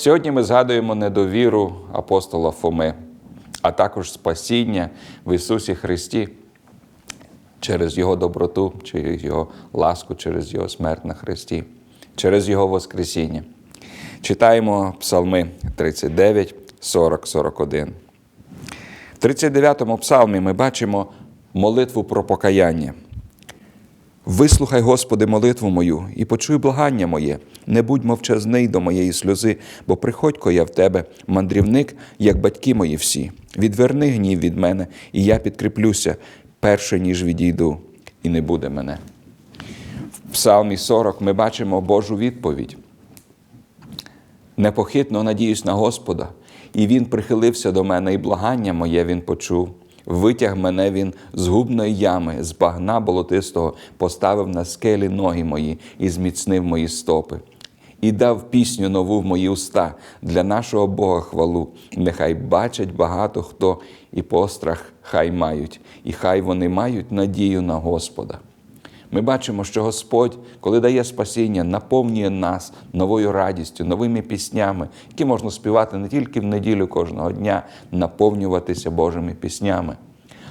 Сьогодні ми згадуємо недовіру апостола Фоми, а також спасіння в Ісусі Христі через Його доброту, через Його ласку, через Його смерть на Христі, через Його Воскресіння. Читаємо Псалми 39, 40, 41. В 39-му псалмі ми бачимо молитву про покаяння. Вислухай, Господи, молитву мою і почуй благання моє, не будь мовчазний до моєї сльози, бо приходько я в тебе, мандрівник, як батьки мої всі. Відверни гнів від мене, і я підкріплюся перше, ніж відійду, і не буде мене. В Псалмі 40 ми бачимо Божу відповідь. Непохитно надіюсь на Господа, і Він прихилився до мене, і благання моє Він почув. Витяг мене він з губної ями, з багна болотистого, поставив на скелі ноги мої і зміцнив мої стопи. І дав пісню нову в мої уста для нашого Бога хвалу. Нехай бачать багато хто і пострах хай мають, і хай вони мають надію на Господа. Ми бачимо, що Господь, коли дає спасіння, наповнює нас новою радістю, новими піснями, які можна співати не тільки в неділю кожного дня, наповнюватися Божими піснями.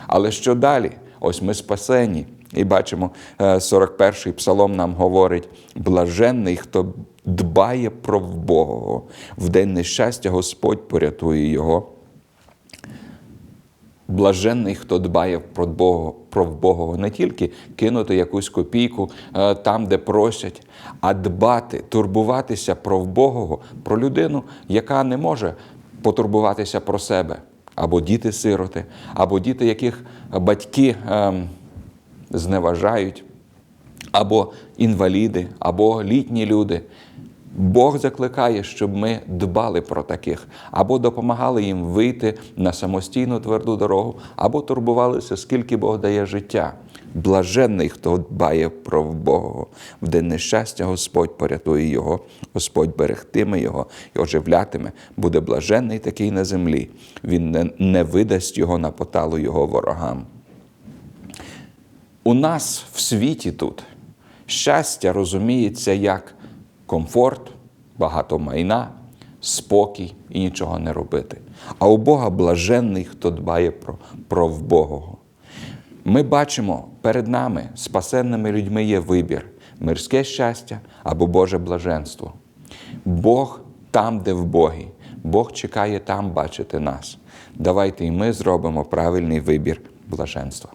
Але що далі? Ось ми спасені. І бачимо, 41-й псалом нам говорить: блаженний, хто дбає про вбогого. В день нещастя Господь порятує його. Блаженний, хто дбає про Бога, про вбогого, не тільки кинути якусь копійку е, там, де просять, а дбати, турбуватися про вбогого, про людину, яка не може потурбуватися про себе, або діти-сироти, або діти, яких батьки е, зневажають, або інваліди, або літні люди. Бог закликає, щоб ми дбали про таких, або допомагали їм вийти на самостійну тверду дорогу, або турбувалися, скільки Бог дає життя. Блаженний, хто дбає про Бога. В день нещастя Господь порятує його, Господь берегтиме його і оживлятиме, буде блаженний такий на землі. Він не, не видасть його на поталу його ворогам. У нас в світі тут щастя розуміється як комфорт, багато майна, спокій і нічого не робити. А у Бога блаженний, хто дбає про, про вбогого. Ми бачимо перед нами, спасенними людьми, є вибір: мирське щастя або Боже блаженство. Бог там, де в Богі. Бог чекає там бачити нас. Давайте і ми зробимо правильний вибір блаженства.